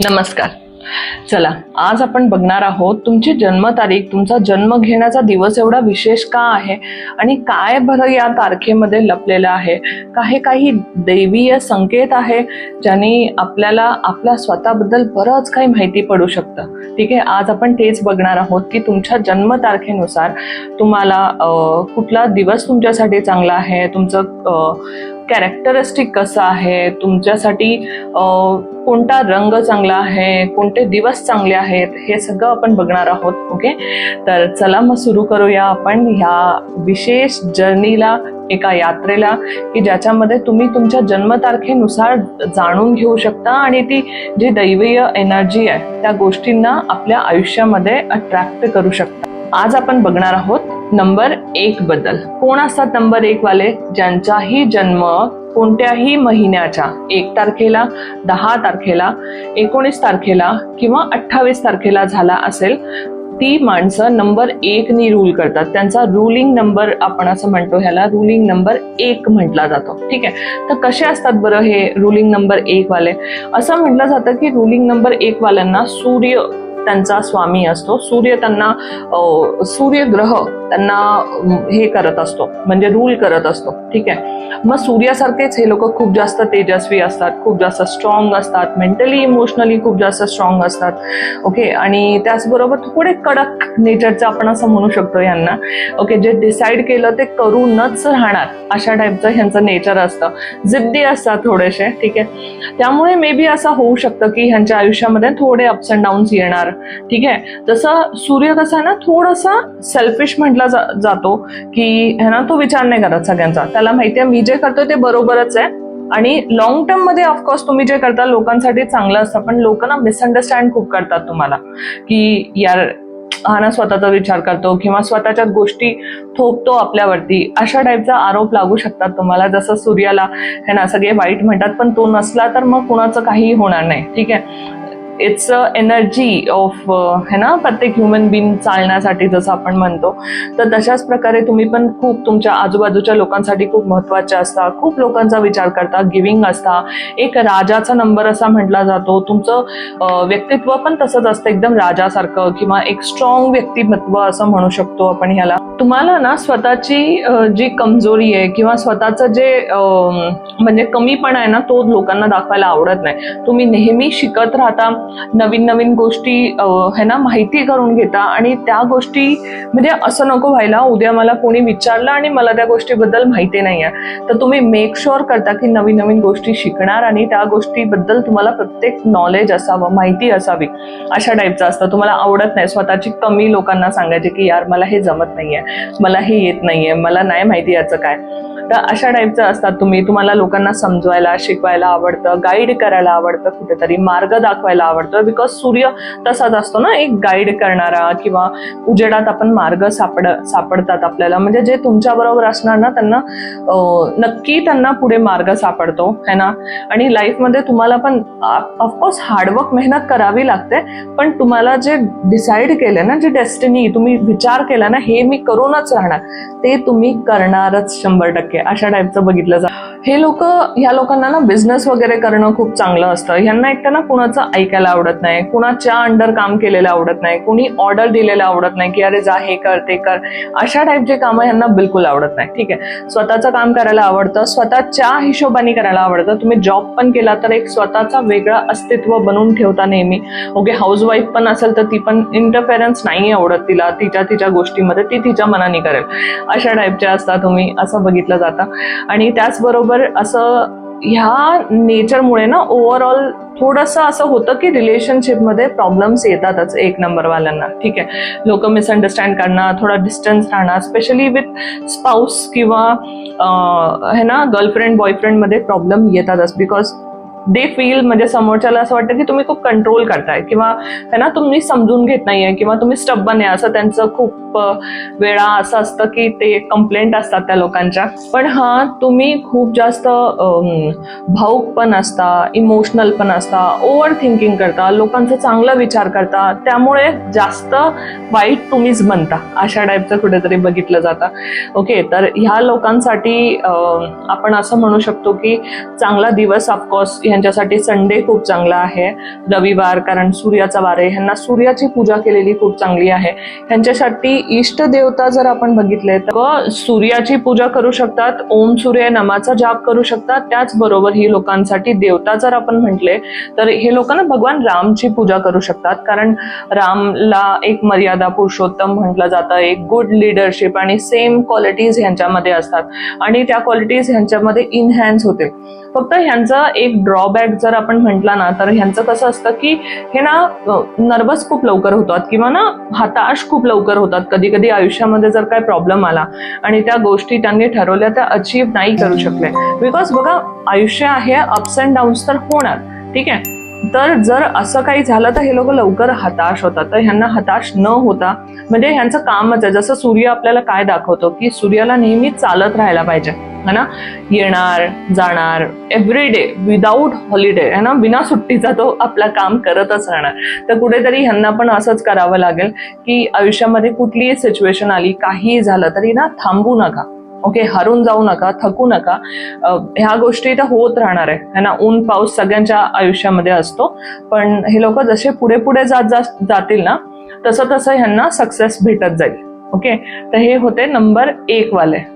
नमस्कार. चला आज आपण बघणार आहोत तुमची जन्मतारीख तुमचा जन्म घेण्याचा दिवस एवढा विशेष का आहे आणि काय बरं या तारखेमध्ये लपलेलं आहे? काही काही दैवीय संकेत आहे ज्याने आपल्याला आपल्या स्वतःबद्दल बरंच काही माहिती पडू शकतं. ठीक आहे आज आपण तेच बघणार आहोत की तुमच्या जन्मतारखेनुसार तुम्हाला कुठला दिवस तुमच्यासाठी चांगला आहे? तुमचं कॅरेक्टरिस्टिक कसं आहे? तुमच्यासाठी कोणता रंग चांगला आहे? कोणते दिवस चांगले आहेत? हे सगळं आपण बघणार आहोत ओके तर चला मग सुरू करूया आपण ह्या विशेष जर्नीला एका यात्रेला की ज्याच्यामध्ये तुम्ही तुमच्या जन्मतारखेनुसार जाणून घेऊ शकता आणि ती जी दैवीय एनर्जी आहे त्या गोष्टींना आपल्या आयुष्यामध्ये अट्रॅक्ट करू शकता. आज आपण बघणार आहोत नंबर एक बद्दल. कोण असतात नंबर एक वाले? ज्यांचाही जन्म कोणत्याही महिन्याच्या एक तारखेला दहा तारखेला एकोणीस तारखेला किंवा अठ्ठावीस तारखेला झाला असेल ती माणसं नंबर एक नी रूल करतात. त्यांचा रुलिंग नंबर आपण असं म्हणतो ह्याला रुलिंग नंबर एक म्हटला जातो. ठीक आहे? तर कसे असतात बरं हे रुलिंग नंबर एक वाले? असं म्हटलं जातं की रुलिंग नंबर एक वाल्यांना सूर्य त्यांचा स्वामी असतो. सूर्य त्यांना सूर्यग्रह त्यांना हे करत असतो. म्हणजे रूल करत असतो. ठीक आहे? मग सूर्यासारखेच हे लोक खूप जास्त तेजस्वी असतात खूप जास्त स्ट्रॉंग असतात मेंटली इमोशनली खूप जास्त स्ट्रॉंग असतात. ओके आणि त्याचबरोबर थोडे कडक नेचरचं आपण असं म्हणू शकतो यांना. ओके जे डिसाईड केलं ते करूनच राहणार. अशा टाईपचं ह्यांचं नेचर असतं. जिद्दी असतात थोडेसे. ठीक आहे? त्यामुळे मे बी असं होऊ शकतं की ह्यांच्या आयुष्यामध्ये थोडे अप्स अँड डाऊन्स येणार. ठीक आहे? जसं सूर्य कसा ना थोडासा सेल्फिश म्हटला जातो की है ना तो विचार नाही करत सगळ्यांचा. त्याला माहिती आहे मी जे करतोय ते बरोबरच आहे. आणि लॉंग टर्ममध्ये ऑफकोर्स तुम्ही जे करता लोकांसाठी चांगलं असतं. पण लोक ना मिसअंडरस्टँड खूप करतात तुम्हाला. की यार हा ना स्वतःचा विचार करतो किंवा स्वतःच्या गोष्टी थोपतो आपल्यावरती. अशा टाईपचा आरोप लागू शकतात तुम्हाला. जसं सूर्याला हे ना सगळे वाईट म्हणतात पण तो नसला तर मग कुणाचं काहीही होणार नाही. ठीक आहे? इट्स अ एनर्जी ऑफ है ना? प्रत्येक ह्युमन बीन चालण्यासाठी जसं आपण म्हणतो तर तशाच प्रकारे तुम्ही पण खूप तुमच्या आजूबाजूच्या लोकांसाठी खूप महत्त्वाचे असता. खूप लोकांचा विचार करता गिविंग असता. एक राजाचा नंबर असा म्हटला जातो. तुमचं व्यक्तित्व पण तसंच असतं. एकदम राजासारखं किंवा एक स्ट्रॉंग व्यक्तिमत्व असं म्हणू शकतो आपण ह्याला. तुम्हाला ना स्वतःची जी कमजोरी आहे किंवा स्वतःचं जे म्हणजे कमीपणा आहे ना तो लोकांना दाखवायला आवडत नाही. तुम्ही नेहमी शिकत राहता. नवीन नवीन गोष्टी अं, है ना माहिती करून घेता. आणि त्या गोष्टी म्हणजे असं नको व्हायला उद्या मला कोणी विचारलं आणि मला त्या गोष्टीबद्दल माहिती नाही आहे तर तुम्ही मेक शुअर करता की नवीन नवीन गोष्टी शिकणार आणि त्या गोष्टीबद्दल तुम्हाला प्रत्येक नॉलेज असावं माहिती असावी. अशा टाईपचं असतं. तुम्हाला आवडत नाही. स्वतःची कमी लोकांना सांगायचे की यार मला हे जमत नाहीये. मला हे येत नाहीये. मला नाही माहिती याचं काय. तर अशा टाईपचं असतात तुम्ही. तुम्हाला लोकांना समजवायला शिकवायला आवडतं गाईड करायला आवडतं कुठेतरी मार्ग दाखवायला आवडतं. बिकॉज सूर्य तसाच असतो ना एक गाईड करणारा किंवा उजेडात आपण मार्ग सापड सापडतात आपल्याला. म्हणजे जे तुमच्या बरोबर असणार ना त्यांना नक्की त्यांना पुढे मार्ग सापडतो. है ना? आणि लाईफमध्ये तुम्हाला पण ऑफकोर्स हार्डवर्क मेहनत करावी लागते. पण तुम्हाला जे डिसाईड केलं ना जे डेस्टिनी तुम्ही विचार केला ना हे मी करूनच राहणार. ते तुम्ही करणारच शंभर टक्के. अशा टाईपचं बघितलं जा हे लोक ह्या लोकांना ना बिझनेस वगैरे करणं खूप चांगलं असतं. ह्यांना एकटं ना कुणाचं ऐकायला आवडत नाही. कुणाच्या अंडर काम केलेलं आवडत नाही. कुणी ऑर्डर दिलेलं आवडत नाही की अरे जा हे कर ते कर. अशा टाईपचे कामं ह्यांना बिलकुल आवडत नाही. ठीक आहे? स्वतःचं काम करायला आवडतं. स्वतःच्या हिशोबाने करायला आवडतं. तुम्ही जॉब पण केला तर एक स्वतःचा वेगळा अस्तित्व बनवून ठेवता नेहमी. ओके हाऊसवाईफ पण असेल तर ती पण इंटरफेरन्स नाही आवडत तिला. तिच्या तिच्या गोष्टीमध्ये ती तिच्या मनाने करेल. अशा टाईपच्या असतात तुम्ही. असं बघितलं जातं. आणि त्याचबरोबर असं ह्या नेचरमुळे ना ओव्हरऑल थोडंसं असं होतं की रिलेशनशिपमध्ये प्रॉब्लेम्स येतातच एक नंबर वाल्यांना. ठीक आहे? लोक मिसअंडरस्टँड करणार थोडा डिस्टन्स राहणार स्पेशली विथ स्पाऊस किंवा अं, है ना गर्लफ्रेंड बॉयफ्रेंडमध्ये प्रॉब्लेम येतातच. बिकॉज दे फील म्हणजे समोरच्याला असं वाटतं की तुम्ही खूप कंट्रोल करताय किंवा है ना तुम्ही समजून घेत नाहीये किंवा तुम्ही स्टब्बन आहे. असं त्यांचं खूप वेळा असं असतं की ते कंप्लेंट असतात त्या लोकांच्या. पण हा तुम्ही खूप जास्त भाऊक पण असता इमोशनल पण असता ओव्हर थिंकिंग करता लोकांचा चांगला विचार करता त्यामुळे जास्त वाईट तुम्हीच बनता. अशा टाईपचं कुठेतरी बघितलं जातं. ओके तर ह्या लोकांसाठी आपण असं म्हणू शकतो की चांगला दिवस ऑफकोर्स ह्यांच्यासाठी संडे खूप चांगला आहे. रविवार कारण सूर्याचा वार आहे. ह्यांना सूर्याची पूजा केलेली खूप चांगली आहे. ह्यांच्यासाठी इष्ट देवता जर आपण बघितले तर सूर्याची पूजा करू शकतात ओम सूर्य नामाचा जाप करू शकतात. त्याचबरोबर ही लोकांसाठी देवता जर आपण म्हटले तर हे लोकांना भगवान रामची पूजा करू शकतात. कारण रामला एक मर्यादा पुरुषोत्तम म्हटलं जातं. एक गुड लिडरशिप आणि सेम क्वालिटीज ह्यांच्यामध्ये असतात. आणि त्या क्वालिटीज ह्यांच्यामध्ये इनहॅन्स होते. फक्त ह्यांचा एक ड्रॉबॅक जर आपण म्हटला ना तर ह्यांचं कसं असतं की हे ना नर्वस खूप लवकर होतात किंवा ना हताश खूप लवकर होतात. कधी कधी आयुष्यामध्ये जर काय प्रॉब्लेम आला आणि त्या गोष्टी त्यांनी ठरवल्या त्या अचीव नाही करू शकले. बिकॉज बघा आयुष्य आहे अप्स अँड डाऊन्स तर होणार. ठीक आहे? तर जर असं काही झालं तर हे लोक लवकर हताश होतात. तर ह्यांना हताश न होता म्हणजे ह्यांचं कामच आहे. जसं सूर्य आपल्याला काय दाखवतो? की सूर्याला नेहमी चालत राहायला पाहिजे. है ना? येणार जाणार एव्हरी डे विदाऊट हॉलिडे है ना? बिना सुट्टीचा तो आपला काम करतच राहणार. तर कुठेतरी ह्यांना पण असंच करावं लागेल की आयुष्यामध्ये कुठलीही सिच्युएशन आली काहीही झालं तरी ना थांबू नका. ओके हरून जाऊ नका थकू नका. ह्या गोष्टी तर होत राहणार आहे है ना? ऊन पाऊस सगळ्यांच्या आयुष्यामध्ये असतो. पण हे लोक जसे पुढे पुढे जात जा- जातील ना तसं तसं ह्यांना सक्सेस भेटत जाईल. ओके तर हे होते नंबर एक वाले.